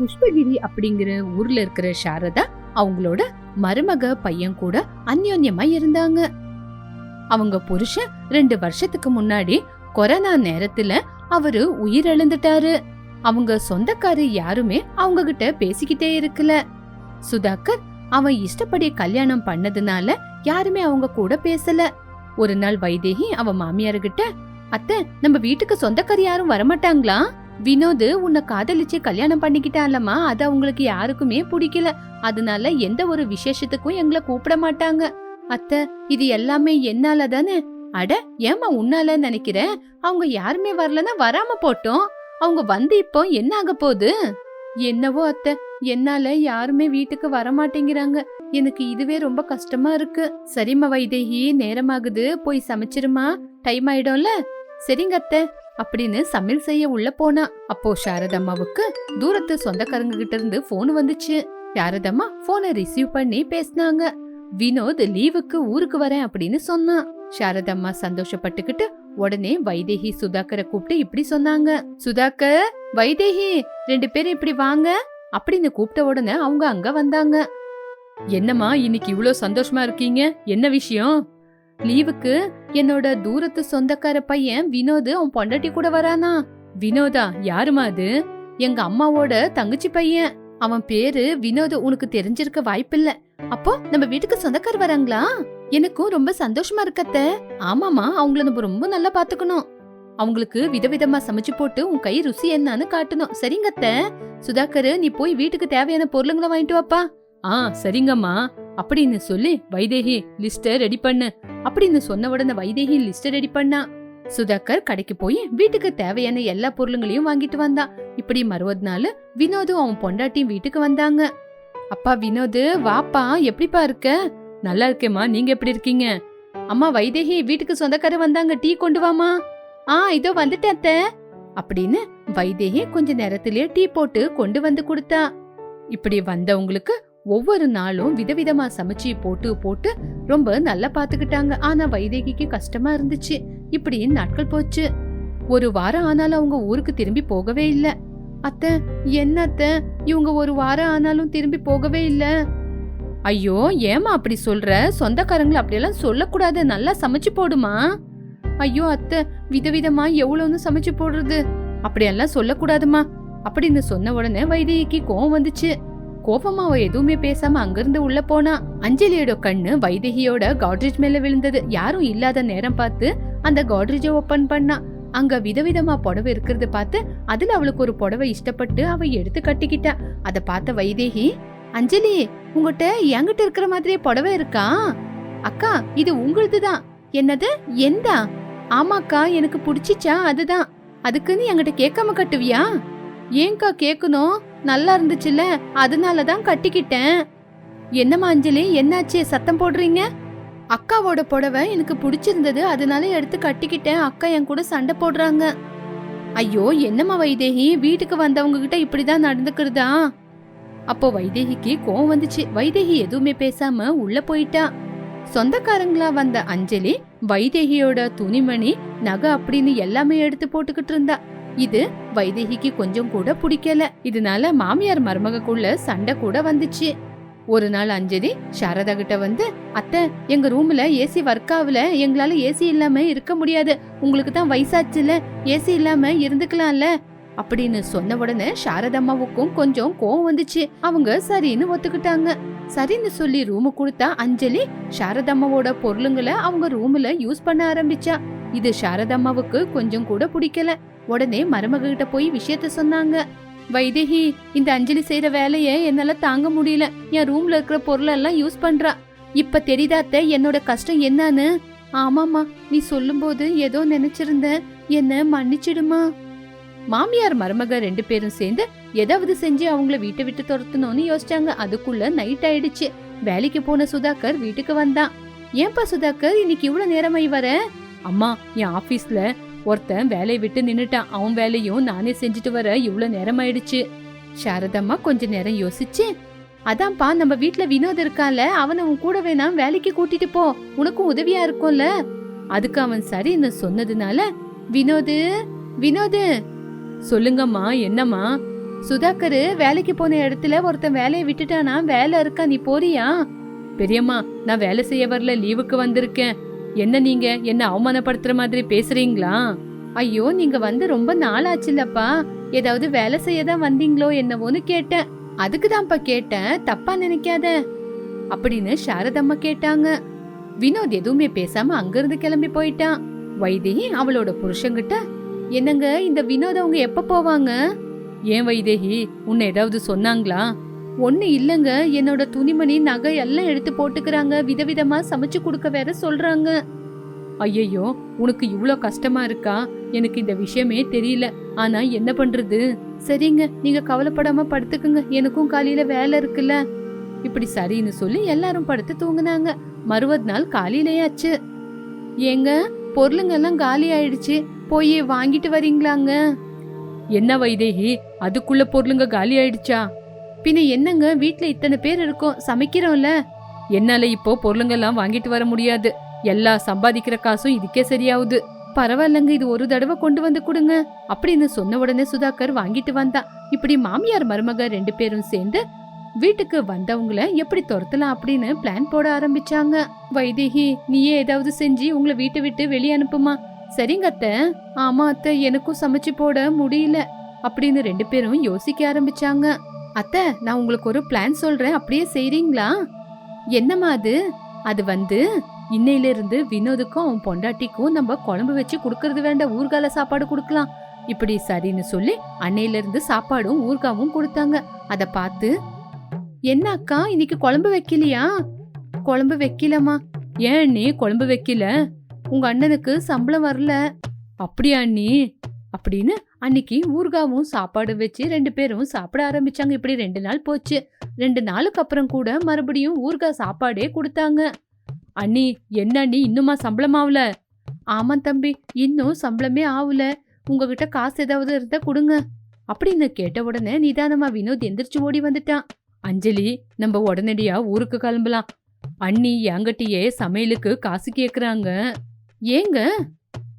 புஷ்பகிரி அப்படிங்கிற ஊர்ல இருக்கிற சாரதா அவங்களோட மருமக பையன் கூட அந்யோன்யமா இருந்தாங்க. அவங்க புருஷன் ரெண்டு வருஷத்துக்கு முன்னாடி கொரோனா நேரத்துல அவரு உயிரிழந்துட்டாரு. அவங்க சொந்தக்காரு யாருமே அவங்க கிட்ட பேசிக்கிட்டே இருக்கல. சுதாகர் அவன் இஷ்டப்படி கல்யாணம் பண்ணதுனால யாருமே அவங்க கூட பேசல. ஒரு நாள் வைதேகி அவ மாமியார்கிட்ட அத்தை நம்ம வீட்டுக்கு சொந்தக்கார் யாரும் வரமாட்டாங்களா? வினோத் உன்னை காதலிச்சு கல்யாணம் பண்ணிக்கிட்டான்லம்மா அது அவங்களுக்கு யாருக்குமே பிடிக்கல. அதனால எந்த ஒரு விசேஷத்துக்கும் எங்களை கூப்பிட மாட்டாங்க. அத்தை இது எல்லாமே என்னால தானே? அட ஏமா உன்னால நினைக்கிறேன் அவங்க யாருமே வரலன்னா வராம போட்டோம். அவங்க வந்து இப்போ என்ன ஆக போகுது? என்னவோ அத்தை என்னால யாருமே வீட்டுக்கு வர மாட்டேங்கிறாங்க எனக்கு இதுவே ரொம்ப கஷ்டமா இருக்கு. சரிம்மா வைதேகி நேரமாகுது. போய் சமைச்சிருமா? டைம் ஆயிடும்ல? சரிங்க அத்தை. அப்படின்னு சமையல் செய்ய உள்ள போனா. அப்போ சாரதம்மாவுக்கு தூரத்து சொந்தக்காரங்க கிட்ட இருந்து போன் வந்துச்சு. சாரதம்மா போனை ரிசீவ் பண்ணி பேசினாங்க. வினோத் லீவுக்கு ஊருக்கு வரேன் அப்படின்னு சொன்னான். சாரதம்மா சந்தோஷப்பட்டுக்கிட்டு உடனே வைதேகி சுதாகரை கூப்பிட்டு இப்படி சொன்னாங்க. சுதாகர் வைதேகி ரெண்டு பேரும் இப்படி வாங்க அப்படின்னு கூப்பிட்ட உடனே அவங்க அங்க வந்தாங்க. என்னம்மா இன்னைக்கு இவ்ளோ சந்தோஷமா இருக்கீங்க? என்ன விஷயம்? லீவுக்கு என்னோட தூரத்து சொந்தக்கார பையன் வினோத் அவன் பொண்டாட்டி கூட வரானா? வினோதா யாருமா அது? எங்க அம்மாவோட தங்கச்சி பையன். அவன் பேரு வினோத் உனக்கு தெரிஞ்சிருக்க வாய்ப்பில்ல. அப்போ நம்ம வீட்டுக்கு சொந்தக்கார வராங்களா? எனக்கும் ரொம்ப சந்தோஷமா இருக்கத்த. ஆமாமா அவங்கள நம்ம ரொம்ப நல்லா பாத்துக்கணும். அவங்களுக்கு விதவிதமா சமைச்சு போட்டு உன் கை ருசி என்னன்னு காட்டணும். சரிங்கத்த சுதாகர் நீ போய் வீட்டுக்கு தேவையான பொருளுங்களை வாங்கிட்டு வாப்பா. ஆ சரிங்கம்மா. அப்படின்னு சொல்லி வைதேகி லிஸ்ட ரெடி பண்ணு. அப்படின்னு சொன்ன உடனே வைதேகி லிஸ்ட ரெடி பண்ணா. சுதாகர் கடைக்கு போய் வீட்டுக்கு தேவையான எல்லா பொருளுங்களையும் வாங்கிட்டு வந்தா. இப்படி மறுவது நாள் வினோதும் அவன் பொண்டாட்டியும் வீட்டுக்கு வந்தாங்க. அப்பா வினோது வாப்பா எப்படிப்பா இருக்க? நல்லா இருக்கேம்மா நீங்க எப்படி இருக்கீங்க? அம்மா வைதேகி வீட்டுக்கு சொந்தக்கார வந்தாங்க டீ கொண்டு வாமா ஆ இதோ வந்துட்டேன் அத்த. அப்படின்னு வைதேகி கொஞ்ச நேரத்திலேயே டீ போட்டு கொண்டு வந்து கொடுத்தா. இப்படி வந்தவங்களுக்கு ஒவ்வொரு நாளும் விதவிதமா சமைச்சு போட்டு போட்டு ரொம்ப நல்லா பாத்துக்கிட்டாங்க. ஆனா வைதேகிக்கு கஷ்டமா இருந்துச்சு. இப்படி நாட்கள் போச்சு. ஒரு வாரம் ஆனாலும் அவங்க ஊருக்கு திரும்பி போகவே இல்ல. அத்தை என்ன அத்தை? இவங்க ஒரு வாரம் ஆனாலும் திரும்பி போகவே இல்ல. ஐயோ ஏமா அப்படி சொல்ற? சொந்தக்காரங்களை அப்படியெல்லாம் சொல்லக்கூடாது. நல்லா சமைச்சு போடுமா? ஐயோ அத்தை விதவிதமா எவ்வளவுன்னு சமைச்சு போடுறது? அப்படியெல்லாம் சொல்லக்கூடாதுமா. அப்படின்னு சொன்ன உடனே வைதேகிக்கு கோவம் வந்துச்சு. கோபமா அவ எதுவுமே பேசாம அங்கிருந்து உள்ள போனா அஞ்சலியோட கண்ணு வைதேகியோட காட்ரேஜ் மேல விழுந்தது. யாரும் இல்லாத நேரம் பார்த்து அந்த காட்ரேஜ ஓபன் பண்ணா. அங்க விதவிதமா புடவை இருக்கிறத பார்த்து அதுல அவளுக்கு ஒரு புடவை இஷ்டப்பட்டு அவ எடுத்து கட்டிக்கிட்டா. அத பார்த்த வைதேகி அஞ்சலி உங்ககிட்ட என்கிட்ட இருக்கிற மாதிரியே புடவை இருக்கா? அக்கா இது உங்களுதுதான். என்னது? எந்தா? ஆமாக்கா எனக்கு பிடிச்சிச்சா அதுதான். அதுக்குன்னு என்கிட்ட கேட்காம கட்டுவியா? ஏன்கா கேட்கணும்? நல்லா இருந்துச்சுல்ல அதனால தான் கட்டிக்கிட்டேன். என்னம்மா அஞ்சலி என்னாச்சு? சத்தம் போடுறீங்க? அக்காவோட புடவை எனக்கு பிடிச்சிருந்தது அதனால எடுத்து கட்டிக்கிட்டேன். அக்கா என் கூட சண்டை போடுறாங்க. ஐயோ என்னம்மா வைதேகி? வீட்டுக்கு வந்தவங்க கிட்ட இப்படிதான் நடந்துக்கிறதா? அப்போ வைதேகிக்கு கோவம் வந்துச்சு. வைதேகி எதுவுமே பேசாம உள்ள போயிட்டா. சொந்தக்காரங்களா வந்த அஞ்சலி வைதேகியோட துணிமணி நகை அப்படின்னு எல்லாமே எடுத்து போட்டுக்கிட்டு இருந்தா. இது வைதேகிக்கு கொஞ்சம் கூட பிடிக்கல. இதனால மாமியார் மருமகக்குள்ள சண்டை கூட வந்துச்சு. ஒரு நாள் அஞ்சலி சாரதா கிட்ட வந்து அத்தை எங்க ரூம்ல ஏசி ஒர்க் ஆகல. எங்களால ஏசி இல்லாம இருக்க முடியாது. உங்களுக்கு தான் வயசாச்சுல. ஏசி இல்லாம இருந்துக்கலாம்ல. அப்படின்னு சொன்ன உடனே சாரதம்மாவுக்கும் கொஞ்சம் கோவம் வந்துச்சு. அவங்க சரின்னு ஒத்துக்கிட்டாங்க. சரின்னு சொல்லி ரூமு கொடுத்தா அஞ்சலி சாரதம்மாவோட பொருளுங்களை அவங்க ரூம்ல யூஸ் பண்ண ஆரம்பிச்சா. இது சாரதம்மாவுக்கு கொஞ்சம் கூட பிடிக்கல. உடனே மருமகிட்ட போய் விஷயத்த சொன்னாங்க. வைதேகி இந்த அஞ்சலி செய்யற வேலைய என்னால தாங்க முடியல. என் ரூம்ல இருக்கிற பொருள் எல்லாம் யூஸ் பண்றா. இப்ப தெரியுதாத்த என்னோட கஷ்டம் என்னன்னு? ஆமாமா நீ சொல்லும்போது ஏதோ நினைச்சிருந்த. என்ன மன்னிச்சிடுமா? மாமியார் மருமக ரெண்டு பேரும் சேர்ந்து ஏதாவது செஞ்சு அவங்கள வீட்டை விட்டு துரத்தணும்னு யோசிச்சாங்க. அதுக்குள்ள நைட் ஆயிடுச்சு. வேலைக்கு போன சுதாகர் வீட்டுக்கு வந்தான். ஏன்பா சுதாகர் இன்னைக்கு இவ்வளவு நேரமாயி வர? அம்மா என் ஆபீஸ்ல ஒருத்தன் வேலையை விட்டு நின்னுட்டான். அவன் வேலையும் நானே செஞ்சுட்டு வர இவ்வளவு நேரம் ஆயிடுச்சு சாரதம்மா கொஞ்ச நேரம் யோசிச்சு அதான்ப்பா நம்ம வீட்ல வினோத் இருக்கால அவனை உன் கூட வேணாம் வேலைக்கு கூட்டிட்டு போ. உனக்கும் உதவியா இருக்கும்ல? அதுக்கு அவன் சரின்னு சொன்னதுனால வினோது வினோது. சொல்லுங்கம்மா என்னம்மா? சுதாகர் வேலைக்கு போன இடத்துல ஒருத்தன் வேலையை விட்டுட்டானா? வேலை இருக்கா? நீ போறியா? பெரியம்மா நான் வேலை செய்ய வரல லீவுக்கு வந்திருக்கேன். என்ன நீங்க? என்ன அவமானப்படுத்துற மாதிரி பேசுறீங்களா? ஐயோ நீங்க வந்து ரொம்ப நாள் ஆச்சுல்லப்பா ஏதாவது வேலை செய்ய தான் வந்தீங்களோ என்னவோன்னு கேட்டேன். அதுக்கு தான்ப்பா கேட்டேன். தப்பா நினைக்காத. அப்படின்னு சாரதம்மா கேட்டாங்க. வினோத் எதுவுமே பேசாம அங்கிருந்து கிளம்பி போயிட்டான். வைதேகி அவளோட புருஷங்கிட்ட என்னங்க இந்த வினோத் அவங்க எப்ப போவாங்க? ஏன் வைதேகி உன்னை ஏதாவது சொன்னாங்களா? ஒன்று இல்லங்க. என்னோட துணிமணி நகை எல்லாம் எடுத்து போட்டுக்கிறாங்க. விதவிதமா சமைச்சு கொடுக்க வேற சொல்றாங்க. ஐயையோ உனக்கு இவ்வளோ கஷ்டமா இருக்கா? எனக்கு இந்த விஷயமே தெரியல. ஆனா என்ன பண்றது? சரிங்க நீங்க கவலைப்படாம படுத்துக்குங்க. எனக்கும் காலையில வேலை இருக்குல்ல. இப்படி சரின்னு சொல்லி எல்லாரும் படுத்து தூங்குனாங்க. மறுவது நாள் காலையிலேயாச்சு. ஏங்க பொருளுங்க எல்லாம் காலி ஆயிடுச்சு. போய் வாங்கிட்டு வரீங்களாங்க? என்ன வைதேகி அதுக்குள்ள பொருளுங்க காலி ஆயிடுச்சா? பின்ன என்னங்க வீட்ல இத்தனை பேர் இருக்கோம் சமைக்கிறோம்ல? என்னால இப்போ பொருளுங்கெல்லாம் வாங்கிட்டு வர முடியாது. எல்லா சம்பாதிக்கிற காசும் இதுக்கே சரியாவுது பரவாயில்லங்க இது ஒரு தடவை கொண்டு வந்து கொடுங்க. அப்படின்னு சொன்ன உடனே சுதாகர் வாங்கிட்டு வந்தா இப்படி மாமியார் மருமக ரெண்டு பேரும் சேர்ந்து வீட்டுக்கு வந்தவங்கள எப்படி துரத்தலாம் அப்படின்னு பிளான் போட ஆரம்பிச்சாங்க. வைதேகி நீயே ஏதாவது செஞ்சு உங்களை வீட்டை விட்டு வெளியே அனுப்புமா? சரிங்க அத்தை. ஆமா அத்தை எனக்கும் சமைச்சு போட முடியல. அப்படின்னு ரெண்டு பேரும் யோசிக்க ஆரம்பிச்சாங்க. அத்தை நான் உங்களுக்கு ஒரு பிளான் சொல்றேன். அப்படியே செய்றீங்களா? என்னம்மா அது? அது வந்து இன்னையிலிருந்து வினோதுக்கும் அவன் பொண்டாட்டிக்கும் நம்ம குழம்பு வச்சு கொடுக்கறது வேண்டாம் ஊர்கால சாப்பாடு கொடுக்கலாம். இப்படி சரின்னு சொல்லி அன்னையிலிருந்து சாப்பாடும் ஊர்காவும் கொடுத்தாங்க. அதை பார்த்து என்ன அக்கா இன்னைக்கு குழம்பு வைக்கலையா? குழம்பு வைக்கலம்மா. ஏன் நீ குழம்பு வைக்கல? உங்க அண்ணனுக்கு சம்பளம் வரல. அப்படியா நீ அப்படின்னு அன்னைக்கு ஊர்காவும் சாப்பாடு வச்சு ரெண்டு பேரும் சாப்பிட ஆரம்பிச்சாங்க. இப்படி ரெண்டு நாள் போச்சு. ரெண்டு நாளுக்கு அப்புறம் கூட மறுபடியும் ஊர்கா சாப்பாடே கொடுத்தாங்க. அண்ணி என்ன அண்ணி இன்னுமா சம்பளம் ஆகல ஆமாம் தம்பி இன்னும் சம்பளமே ஆகல உங்ககிட்ட காசு ஏதாவது இருந்தால் கொடுங்க. அப்படின்னு கேட்ட உடனே நிதானமா வினோத் எந்திரிச்சு ஓடி வந்துட்டான். அஞ்சலி நம்ம உடனடியா ஊருக்கு கிளம்பலாம். அண்ணி என்கிட்டயே சமையலுக்கு காசு கேட்குறாங்க ஏங்க?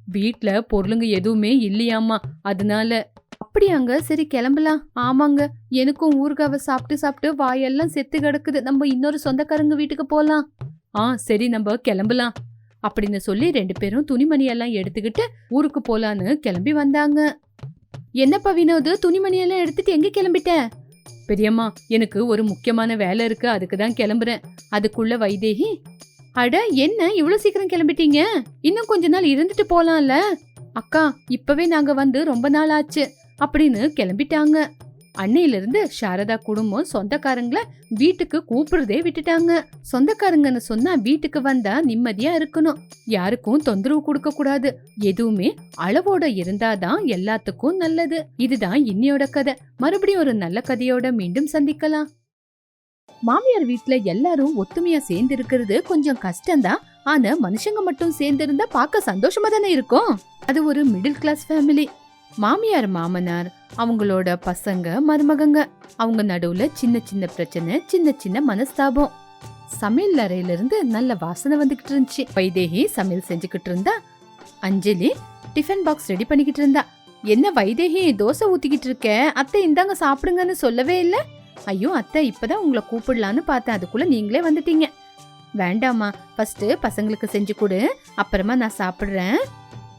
வீட்ல பொருளுங்க எதுவுமே இல்லையாமா அதனால அப்படியாங்க சரி கிளம்பலாம். ஆமாங்க எனக்கும் ஊர்காவை சாப்பிட்டு சாப்பிட்டு வாயெல்லாம் செத்து கிடக்குது. நம்ம இன்னொரு சொந்தக்காரங்க வீட்டுக்கு போலாம். ஆ சரி நம்ம கிளம்பலாம். அப்படின்னு சொல்லி ரெண்டு பேரும் துணிமணியெல்லாம் எடுத்துக்கிட்டு ஊருக்கு போலான்னு கிளம்பி வந்தாங்க. என்னப்பா வினோது துணிமணி எல்லாம் எடுத்துட்டு எங்க கிளம்பிட்ட? பெரியம்மா எனக்கு ஒரு முக்கியமான வேலை இருக்கு. அதுக்கு தான் கிளம்புறேன். அதுக்குள்ள வைதேகி அட என்ன? இவ்வளவு சீக்கிரம் கிளம்பிட்டீங்க? இன்னும் கொஞ்ச நாள் இருந்துட்டு போலாம்ல? அக்கா இப்பவே நாங்க வந்து ரொம்ப நாள் ஆச்சு. அப்படின்னு கிளம்பிட்டாங்க. அன்னையில இருந்து சாரதா குடும்பம் சொந்தக்காரங்கள வீட்டுக்கு கூப்பிடுறதே விட்டுட்டாங்க. சொந்தக்காரங்கன்னு சொன்னா வீட்டுக்கு வந்தா நிம்மதியா இருக்கணும். யாருக்கும் தொந்தரவு கொடுக்க கூடாது. எதுவுமே அளவோட இருந்தாதான் எல்லாத்துக்கும் நல்லது. இதுதான் இன்னியோட கதை. மறுபடியும் ஒரு நல்ல கதையோட மீண்டும் சந்திக்கலாம். மாமியார் வீட்டுல எல்லாரும் ஒத்துமையா சேர்ந்து இருக்கிறது கொஞ்சம் கஷ்டம்தான். ஆனா மனுஷங்க மட்டும் சேர்ந்து இருந்தா பார்க்க சந்தோஷமா தானே இருக்கும்? அது ஒரு மிடில் கிளாஸ் ஃபேமிலி மாமியார் மாமனார் அவங்களோட பசங்க மருமகங்க. அவங்க நடுவுல சின்ன சின்ன பிரச்சனை சின்ன சின்ன மனஸ்தாபம். சமையல் அறையில இருந்து நல்ல வாசனை வந்துகிட்டு இருந்துச்சு. வைதேகி சமையல் செஞ்சுக்கிட்டு இருந்தா அஞ்சலி டிஃபன் பாக்ஸ் ரெடி பண்ணிக்கிட்டு இருந்தா. என்ன வைதேகி தோசை ஊத்திக்கிட்டு இருக்க அத்தை இந்தாங்க சாப்பிடுங்கன்னு சொல்லவே இல்லை? ஐயோ அத்தை இப்பதான் உங்களை கூப்பிடலான்னு பார்த்தேன். அதுக்குள்ள நீங்களே வந்துட்டீங்க. வேண்டாம்மா. ஃபர்ஸ்ட் பசங்களுக்கு செஞ்சு கொடு. அப்புறமா நான் சாப்பிட்றேன்.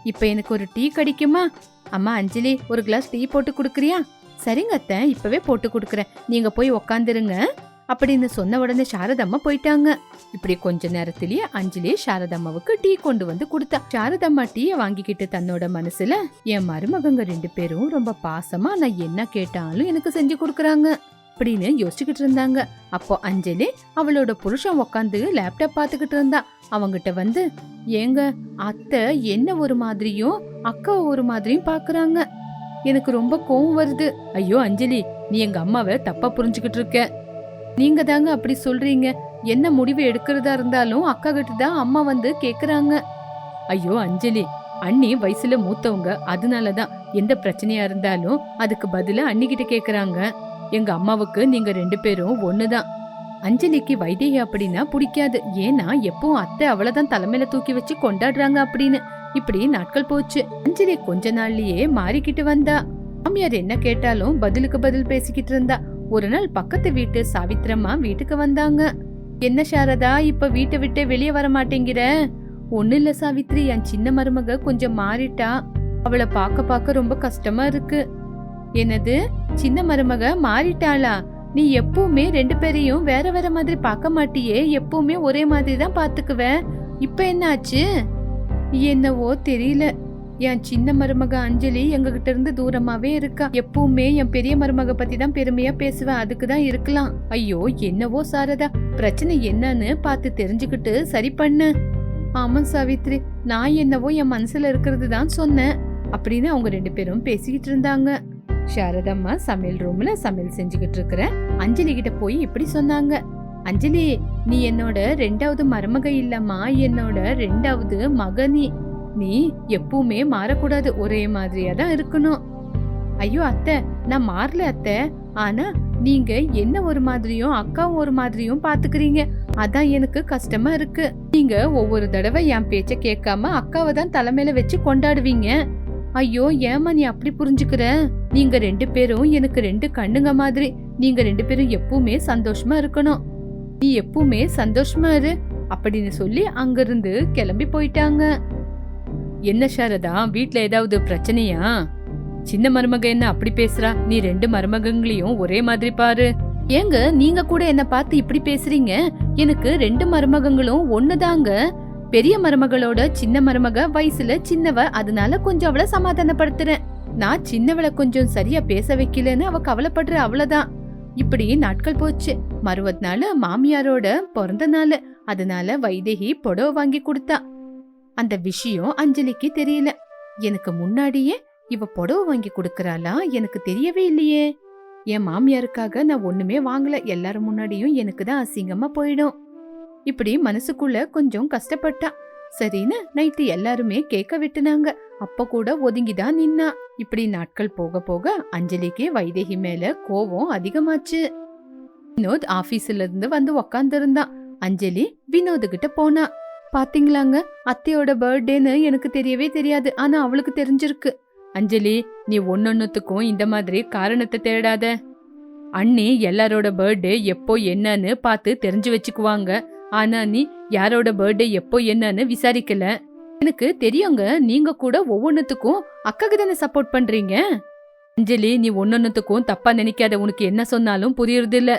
இப்போ எனக்கு ஒரு டீ கிடைக்குமா? அம்மா அஞ்சலி ஒரு கிளாஸ் டீ போட்டு கொடுக்குறியா? சரிங்க அத்தை. இப்பவே போட்டு கொடுக்குறேன். நீங்க போய் உக்காந்துருங்க. அப்படின்னு சொன்ன உடனே சாரதம்மா போயிட்டாங்க. இப்படி கொஞ்ச நேரத்திலேயே அஞ்சலி சாரதம்மாவுக்கு டீ கொண்டு வந்து கொடுத்தா. சாரதம்மா டீயை வாங்கிக்கிட்டு தன்னோட மனசுல என் மருமகங்க ரெண்டு பேரும் ரொம்ப பாசமா நான் என்ன கேட்டாலும் எனக்கு செஞ்சு கொடுக்குறாங்க. அப்படின்னு யோசிச்சுக்கிட்டு இருந்தாங்க. அப்போ அஞ்சலி அவளோட புருஷன் உக்காந்து லேப்டாப் பார்த்துக்கிட்டு இருந்தா. அவங்கிட்ட வந்து ஏங்க அத்தை என்ன ஒரு மாதிரியும் அக்கா ஒரு மாதிரியும் பாக்குறாங்க. எனக்கு ரொம்ப கோவம் வருது. ஐயோ அஞ்சலி நீ எங்க அம்மாவை தப்பா புரிஞ்சுக்கிட்டு இருக்க. நீங்க தாங்க அப்படி சொல்றீங்க. என்ன முடிவு எடுக்கிறதா இருந்தாலும் அக்கா கிட்ட தான் அம்மா வந்து கேக்குறாங்க. ஐயோ அஞ்சலி அண்ணி வயசுல மூத்தவங்க. அதனாலதான் எந்த பிரச்சனையா இருந்தாலும் அதுக்கு பதில அண்ணி கிட்ட கேக்குறாங்க. எங்க அம்மாவுக்கு நீங்க ரெண்டு பேரும் ஒண்ணுதான். அஞ்சலிக்கு வைதேகி அப்படின்னா பிடிக்காது. ஏன்னா எப்பவும் அத்தை அவளதான் தலைமையில தூக்கி வச்சு கொண்டாடுறாங்க அப்படின்னு. இப்படி நாட்கள் போச்சு. அஞ்சலி கொஞ்ச நாள்லயே மாறிக்கிட்டு வந்தா. மாமியார் என்ன கேட்டாலும் பதிலுக்கு பதில் பேசிக்கிட்டு இருந்தா. ஒரு நாள் பக்கத்து வீட்டு சாவித்திரமா வீட்டுக்கு வந்தாங்க. என்ன சாரதா இப்ப வீட்டை விட்டு வெளியே வர மாட்டேங்கிற? ஒண்ணு இல்ல சாவித்ரி என் சின்ன மருமக கொஞ்சம் மாறிட்டா. அவளை பார்க்க பார்க்க ரொம்ப கஷ்டமா இருக்கு. என்னது? சின்ன மருமக மாறிட்டாளா? நீ எப்பவுமே ரெண்டு பேரையும் வேற வேற மாதிரி பார்க்க மாட்டியே எப்பவுமே ஒரே மாதிரி தான் பாத்துக்குவ இப்ப என்ன ஆச்சு என்னவோ தெரியல. என் சின்ன மருமக அஞ்சலி எங்ககிட்ட இருந்து தூரமாவே இருக்கா. எப்பவுமே என் பெரிய மருமக பத்தி தான் பெருமையா பேசுவேன் அதுக்கு தான் இருக்கலாம். ஐயோ என்னவோ சாரதா. பிரச்சனை என்னன்னு பார்த்து தெரிஞ்சுக்கிட்டு சரி பண்ணு. ஆமா சாவித்ரி நான் என்னவோ என் மனசுல இருக்கிறது தான் சொன்னேன். அப்படின்னு அவங்க ரெண்டு பேரும் பேசிக்கிட்டு இருந்தாங்க. சாரதம்மா சமையல் ரூம்ல சமையல் செஞ்சுக்கிட்டு இருக்கிற. அஞ்சலி கிட்ட போய் இப்படி சொன்னாங்க. அஞ்சலி நீ என்னோட ரெண்டாவது மருமக இல்லம்மா. என்னோட ரெண்டாவது மகனி. நீ எப்பவுமே மாறக்கூடாது. ஒரே மாதிரியா தான் இருக்கணும். ஐயோ அத்தை நான் மாறல அத்தை. ஆனா நீங்க என்ன ஒரு மாதிரியும் அக்காவும் ஒரு மாதிரியும் பாத்துக்கிறீங்க. அதான் எனக்கு கஷ்டமா இருக்கு. நீங்க ஒவ்வொரு தடவை என் பேச்ச கேட்காம அக்காவை தான் தலைமையில வச்சு கொண்டாடுவீங்க. ஐயோ ஏமா நீ அப்படி புரிஞ்சுக்கிற? நீங்க ரெண்டு பேரும் எனக்கு ரெண்டு கண்ணுங்க மாதிரி. நீங்க ரெண்டு பேரும் எப்பவுமே சந்தோஷமா இருக்கணும். நீ எப்பவுமே சந்தோஷமா இரு. அப்படின்னு சொல்லி அங்கிருந்து கிளம்பி போயிட்டாங்க. என்ன சாரதா வீட்ல ஏதாவது பிரச்சனையா? சின்ன மருமக என்ன அப்படி பேசுறா? நீ ரெண்டு மருமகங்களையும் ஒரே மாதிரி பாரு. ஏங்க நீங்க கூட என்ன பார்த்து இப்படி பேசுறீங்க? எனக்கு ரெண்டு மருமகங்களும் ஒண்ணுதாங்க. பெரிய மருமகளோட சின்ன மருமக வயசுல சின்னவ அதனால கொஞ்சம் அவளை சமாதானப்படுத்துறேன். நான் சின்னவளை கொஞ்சம் சரியா பேச வைக்கலன்னு அவ கவலைப்படுற அவ்வளவுதான் இப்படி நாட்கள் போச்சு. மறுபது நாள் மாமியாரோட பிறந்த நாள். அதனால வைதேகி புடவை வாங்கி கொடுத்தா. அந்த விஷயம் அஞ்சலிக்கு தெரியல. எனக்கு முன்னாடியே இவ புடவை வாங்கி கொடுக்கறாளா எனக்கு தெரியவே இல்லையே. என் மாமியாருக்காக நான் ஒண்ணுமே வாங்கல. எல்லாரும் முன்னாடியும் எனக்கு தான் அசிங்கமா போயிடும். இப்படி மனசுக்குள்ள கொஞ்சம் கஷ்டப்பட்டா. சரின்னு நைட்டு எல்லாருமே கேக்க விட்டுனாங்க. அப்ப கூட ஒதுங்கிதான் நின்னா. இப்படி நாட்கள் போக போக அஞ்சலிக்கு வைதேகி மேல கோவம் அதிகமாச்சு. வினோத் ஆபீஸ்ல இருந்து வந்து உக்காந்துருந்தான் அஞ்சலி வினோத் கிட்ட போனா. பாத்தீங்களாங்க அத்தையோட பர்த்டேன்னு எனக்கு தெரியவே தெரியாது. ஆனா அவளுக்கு தெரிஞ்சிருக்கு. அஞ்சலி நீ ஒன்னொன்னுத்துக்கும் இந்த மாதிரி காரணத்தை தேடாத. அண்ணி எல்லாரோட பர்த்டே எப்போ என்னன்னு பார்த்து தெரிஞ்சு வச்சுக்குவாங்க. ஆனா நீ யாரோட பர்த்டே எப்போ என்னன்னு விசாரிக்கல. எனக்கு தெரியுங்க நீங்க கூட ஒவ்வொன்னுத்துக்கும் அக்காக்கு தானே சப்போர்ட் பண்றீங்க. அஞ்சலி நீ ஒன்னொன்னுத்துக்கும் தப்பா நினைக்காத உனக்கு என்ன சொன்னாலும் புரியுறது இல்ல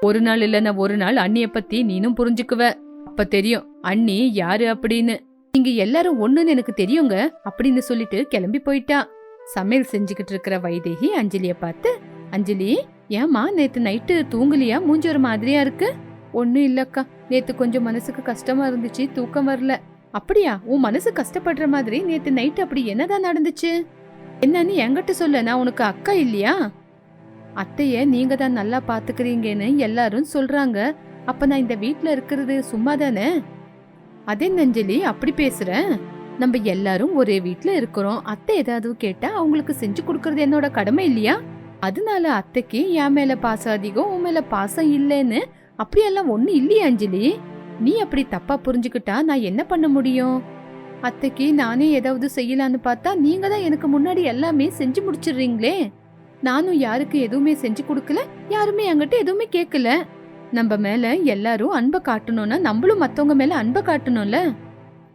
ஒரு நாள் இல்லைன்னா ஒரு நாள் அண்ணிய பத்தி நீனும் புரிஞ்சுக்குவ. அப்ப தெரியும் அண்ணி யாரு அப்படின்னு. நீங்க எல்லாரும் ஒண்ணுன்னு எனக்கு தெரியுங்க அப்படின்னு சொல்லிட்டு கிளம்பி போயிட்டா. சமையல் செஞ்சுக்கிட்டு இருக்கிற வைதேகி அஞ்சலிய பார்த்து அஞ்சலி ஏமா நேத்து நைட்டு தூங்கலியா? மூஞ்சி ஒரு மாதிரியா இருக்கு. ஒன்றும் இல்லக்கா. நேற்று கொஞ்சம் மனசுக்கு கஷ்டமா இருந்துச்சு தூக்கம் வரல. அப்படியா? உன் மனசு கஷ்டப்படுற மாதிரி நேற்று நைட்டு அப்படி என்னதான் நடந்துச்சு? என்னன்னு என்கிட்ட சொல்ல நான் உனக்கு அக்கா இல்லையா? அத்தைய நீங்க தான் நல்லா பாத்துக்கிறீங்கன்னு எல்லாரும் சொல்றாங்க. அப்ப நான் இந்த வீட்ல இருக்கிறது சும்மா தானே அதே நஞ்சலி அப்படி பேசுறேன் நம்ம எல்லாரும் ஒரே வீட்ல இருக்கிறோம். அத்தை ஏதாவது கேட்டா அவங்களுக்கு செஞ்சு கொடுக்கறது என்னோட கடமை இல்லையா? அதனால அத்தைக்கு என் மேல பாசம் அதிகம் உன் மேல பாசம் இல்லைன்னு அப்படியெல்லாம் ஒண்ணு இல்லையே அஞ்சலி. நீ அப்படி தப்பா புரிஞ்சுக்கிட்டா நான் என்ன பண்ண முடியும்? அத்தைக்கு நானே ஏதாவது செய்யலான்னு பார்த்தா நீங்க தான் எனக்கு முன்னாடி எல்லாமே செஞ்சு முடிச்சிடுறீங்களே. நானும் யாருக்கு எதுவுமே செஞ்சு கொடுக்கல யாருமே என்கிட்ட எதுவுமே கேட்கல. நம்ம மேல எல்லாரும் அன்பை காட்டணும்னா நம்மளும் மத்தவங்க மேல அன்பை காட்டணும்ல.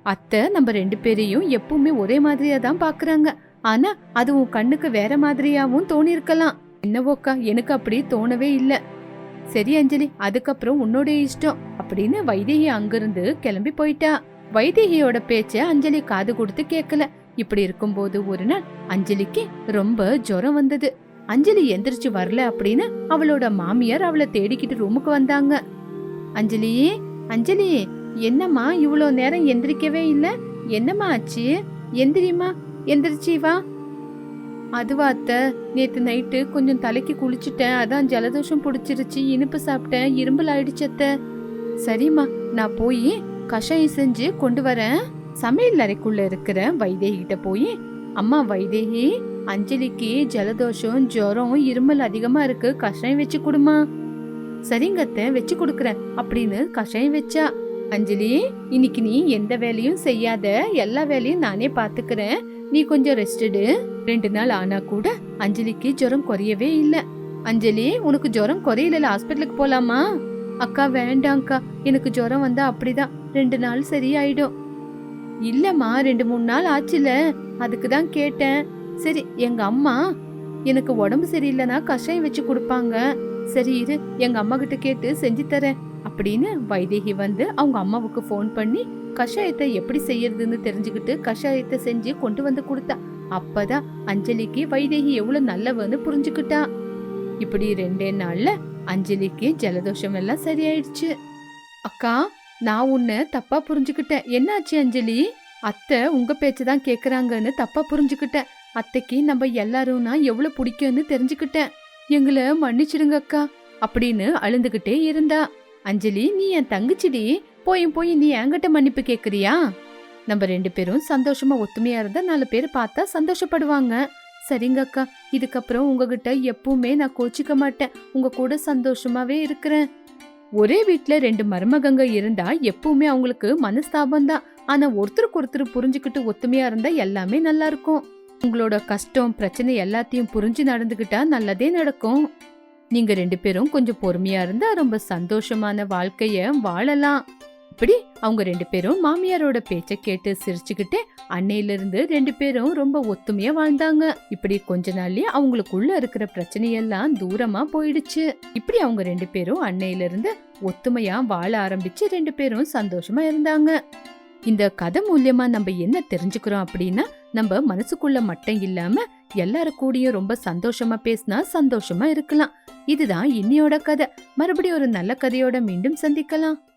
அத்தை நம்ம ரெண்டு பேரையும் எப்பவுமே ஒரே மாதிரியா தான் பாக்குறாங்க. ஆனா அது உன் கண்ணுக்கு வேற மாதிரியாவும் தோணி இருக்கலாம் என்னவோக்கா எனக்கு அப்படி தோணவே இல்லை. சரி அஞ்சலி அதுக்கப்புறம் உன்னோட இஷ்டம் அப்படின்னு வைதேகி அங்கிருந்து கிளம்பி போயிட்டா. வைதேகியோட பேச்ச அஞ்சலி காது கொடுத்து கேட்கல இப்படி இருக்கும்போது ஒரு நாள் அஞ்சலிக்கு ரொம்ப ஜுரம் வந்தது. அஞ்சலி எந்திரிச்சு வரல அப்படின்னு அவளோட மாமியார் அவளை தேடிக்கிட்டு ரூமுக்கு வந்தாங்க. அஞ்சலி அஞ்சலி என்னம்மா இவ்வளோ நேரம் எந்திரிக்கவே இல்லை? என்னம்மா ஆச்சு? எந்திரிம்மா எந்திரிச்சி வா. அதுவா அத்தை நைட்டு கொஞ்சம் தலைக்கு குளிச்சுட்டேன். அதான் ஜலதோஷம் பிடிச்சிருச்சு. இனிப்பு சாப்பிட்டேன். இரும்பல் ஆயிடுச்சு அத்தை. சரிம்மா நான் போய் கஷாயம் செஞ்சு கொண்டு வரேன். சமையல் அறைக்குள்ள இருக்கிற வைதேகி கிட்ட போய் அம்மா வைதேகி அஞ்சலிக்கு ஜலதோஷம் ஜுரம் இருமல் அதிகமா இருக்கு. கஷாயம் வச்சு கொடுமா. சரிங்க அத்தை வச்சு கொடுக்குறேன் அப்படின்னு கஷாயம் வச்சா அஞ்சலி இன்னைக்கு நீ எந்த வேலையும் செய்யாத. எல்லா வேலையும் நானே பாத்துக்கிறேன் நீ கொஞ்சம் ரெஸ்டடு ரெண்டு நாள் ஆனா கூட அஞ்சலிக்கு ஜுரம் குறையவே இல்ல. அஞ்சலி உனக்கு ஜுரம் குறையல ஹாஸ்பிட்டலுக்கு போலாமா? அக்கா வேண்டாம்க்கா. எனக்கு ஜுரம் வந்தா அப்படிதான். ரெண்டு நாள் சரியாயிடும். இல்லம்மா ரெண்டு மூணு நாள் ஆச்சுல அதுக்கு தான் கேட்டேன். சரி எங்க அம்மா எனக்கு உடம்பு சரியில்லைன்னா கஷாயம் வச்சு கொடுப்பாங்க. சரி இரு எங்க அம்மா கிட்ட கேட்டு செஞ்சு தரேன் அப்படின்னு வைதேகி வந்து அவங்க அம்மாவுக்கு ஃபோன் பண்ணி கஷாயத்தை எப்படி செய்யறதுன்னு தெரிஞ்சுக்கிட்டு கஷாயத்தை செஞ்சு கொண்டு வந்து கொடுத்தா. அப்பதான் அஞ்சலிக்கு வைதேகி எவ்வளவு நல்லவன்னு புரிஞ்சுக்கிட்டா. இப்படி ரெண்டே நாள்ல அஞ்சலிக்கு ஜலதோஷம் எல்லாம் சரியாயிடுச்சு. அக்கா நான் உன்னை தப்பா புரிஞ்சுக்கிட்டேன். என்னாச்சு அஞ்சலி? அத்தை உங்க பேச்சு தான் கேக்குறாங்கன்னு தப்பா புரிஞ்சுக்கிட்டேன். அத்தைக்கு நம்ம எல்லாரும்னா எவ்வளவு பிடிக்கும்னு தெரிஞ்சுக்கிட்டேன். எங்களை மன்னிச்சிடுங்க அக்கா அப்படின்னு அழுந்துகிட்டே இருந்தா. அஞ்சலி நீ என் தங்கச்சிடி போய் போய் நீ என்கிட்ட மன்னிப்பு கேக்குறியா? நம்ம ரெண்டு பேரும் சந்தோஷமா ஒத்துமையா இருந்தா நாலு பேர் பார்த்தா சந்தோஷப்படுவாங்க. சரிங்க அக்கா. இதுக்கப்புறம் உங்ககிட்ட எப்பவுமே நான் கோச்சிக்க மாட்டேன். உங்க கூட சந்தோஷமாவே இருக்கிறேன். ஒரே வீட்ல ரெண்டு மருமகங்க இருந்தா எப்பவுமே அவங்களுக்கு மனஸ்தாபம் தான். ஆனா ஒருத்தருக்கு ஒருத்தர் புரிஞ்சுக்கிட்டு ஒத்துமையா இருந்தா எல்லாமே நல்லா இருக்கும். உங்களோட கஷ்டம் பிரச்சனை எல்லாத்தையும் புரிஞ்சு நடந்துகிட்டா நல்லதே நடக்கும். நீங்க ரெண்டு பேரும் கொஞ்சம் பொறுமையா இருந்தா ரொம்ப சந்தோஷமான வாழ்க்கைய வாழலாம். இப்படி அவங்க ரெண்டு பேரும் மாமியாரோட பேச்ச கேட்டு சிரிச்சுக்கிட்டு அன்னையில இருந்து ரெண்டு பேரும் ரொம்ப ஒத்துமையா வாழ்ந்தாங்க. இப்படி கொஞ்ச நாள்லயே அவங்களுக்குள்ள இருக்கிற பிரச்சனையெல்லாம் தூரமா போயிடுச்சு. இப்படி அவங்க ரெண்டு பேரும் அன்னையில இருந்து ஒத்துமையா வாழ ஆரம்பிச்சு ரெண்டு பேரும் சந்தோஷமா இருந்தாங்க. இந்த கதை மூலியமா நம்ம என்ன தெரிஞ்சுக்கிறோம் அப்படின்னா நம்ம மனசுக்குள்ள மட்டம் இல்லாம எல்லாரு கூடயும் ரொம்ப சந்தோஷமா பேசினா சந்தோஷமா இருக்கலாம். இதுதான் இன்னியோட கதை. மறுபடியும் ஒரு நல்ல கதையோட மீண்டும் சந்திக்கலாம்.